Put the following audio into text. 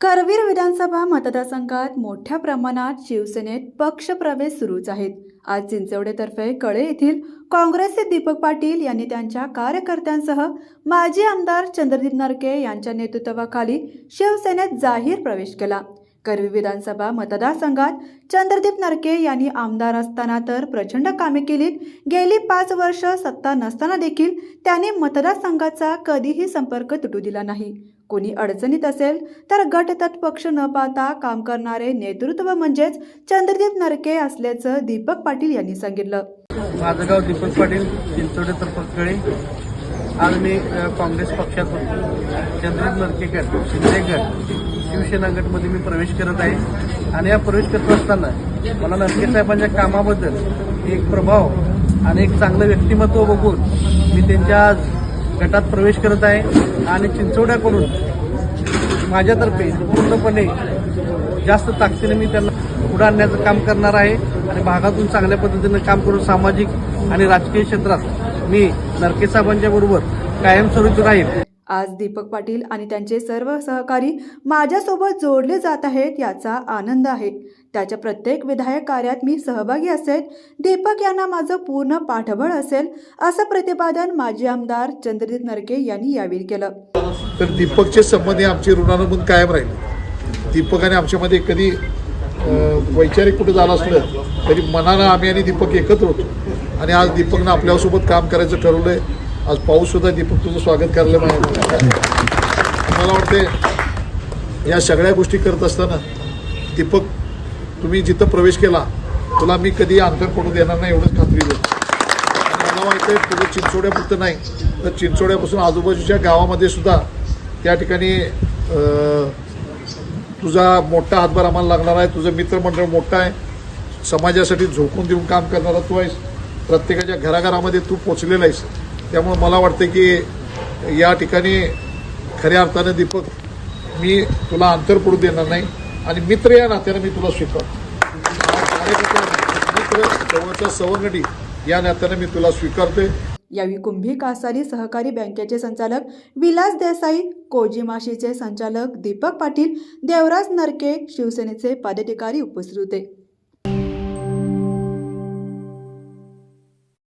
करवीर विधानसभा मतदारसंघात मोठ्या प्रमाणात शिवसेनेत पक्षप्रवेश सुरूच आहेत. आज चिंचवडेतर्फे कळे येथील काँग्रेसचे दीपक पाटील यांनी त्यांच्या कार्यकर्त्यांसह माजी आमदार चंद्रदीप नरके यांच्या नेतृत्वाखाली शिवसेनेत जाहीर प्रवेश केला. करवी विधानसभा मतदारसंघात चंद्रदीप नरके यांनी आमदार असताना तर प्रचंड कामे केलीत. गेली पाच वर्ष सत्ता नसताना देखील त्यांनी मतदारसंघाचा कधीही संपर्क तुटू दिला नाही. कोणी अडचणीत असेल तर गट तत्पक्ष न पाहता काम करणारे नेतृत्व म्हणजेच चंद्रदीप नरके असल्याचं दीपक पाटील यांनी सांगितलं. माझं गाव दीपक पाटील चिंचोडे आज मी काँग्रेस पक्षातून चंद्रित नरकेकर शिंदेकर शिवसेना गटमध्ये मी प्रवेश करत आहे. आणि या प्रवेश करत असताना मला नरके साहेबांच्या कामाबद्दल एक प्रभाव आणि एक चांगलं व्यक्तिमत्व बघून मी त्यांच्या आज गटात प्रवेश करत आहे. आणि चिंचवड्याकडून माझ्यातर्फे पूर्णपणे जास्त ताकदीने मी त्यांना पुढे आणण्याचं काम करणार आहे आणि भागातून चांगल्या पद्धतीनं काम करून सामाजिक आणि राजकीय क्षेत्रात मी नरके साहेबांच्या बरोबर कायमस्वरूपी राहील. आज दीपक पाटील आणि त्यांचे सर्व सहकारी माझ्यासोबत जोडले जात आहेत याचा आनंद आहे. त्याच्या प्रत्येक विधायक कार्यात मी सहभागी असेल दीपक यांना माझं पूर्ण पाठबळ असेल असं प्रतिपादन माजी आमदार चंद्रजित नरके यांनी यावेळी केलं. तर दीपकचे संबंध आमची ऋणानुबंध कायम राहील. दीपक आणि आमच्यामध्ये कधी वैचारिक कुठं झालं असलं तरी मनानं आम्ही आणि दीपक एकत्र होतो. आणि आज दीपकनं आपल्यासोबत काम करायचं ठरवलंय. आज पाऊससुद्धा दीपक तुझं स्वागत करायला मिळालं. मला वाटते या सगळ्या गोष्टी करत असताना दीपक तुम्ही जिथं प्रवेश केला तुला मी कधी अंतर पडू देणार नाही एवढंच खात्री देतो. मला वाटतं तुझं चिंचोड्यापुरतं नाही तर चिंचोड्यापासून आजूबाजूच्या गावामध्ये सुद्धा त्या ठिकाणी तुझा मोठा हातभार आम्हाला लागणार आहे. तुझं मित्रमंडळ मोठं आहे. समाजासाठी झोकून देऊन काम करणारा तू आहेस. प्रत्येकाच्या घराघरामध्ये तू पोचलेला आहेस. त्यामुळे मला वाटतं की या ठिकाणी खऱ्या अर्थानं दीपक मी तुला अंतर पडू देणार नाही. आणि मित्र या नात्यानं मी तुला स्वीकारतो. मित्र जवळच्या सवंगडी या नात्यानं मी तुला स्वीकारतोय. यावेळी कुंभी कासारी सहकारी बँकेचे संचालक विलास देसाई कोजीमाशीचे संचालक दीपक पाटील देवराज नरके शिवसेनेचे पदाधिकारी उपस्थित होते.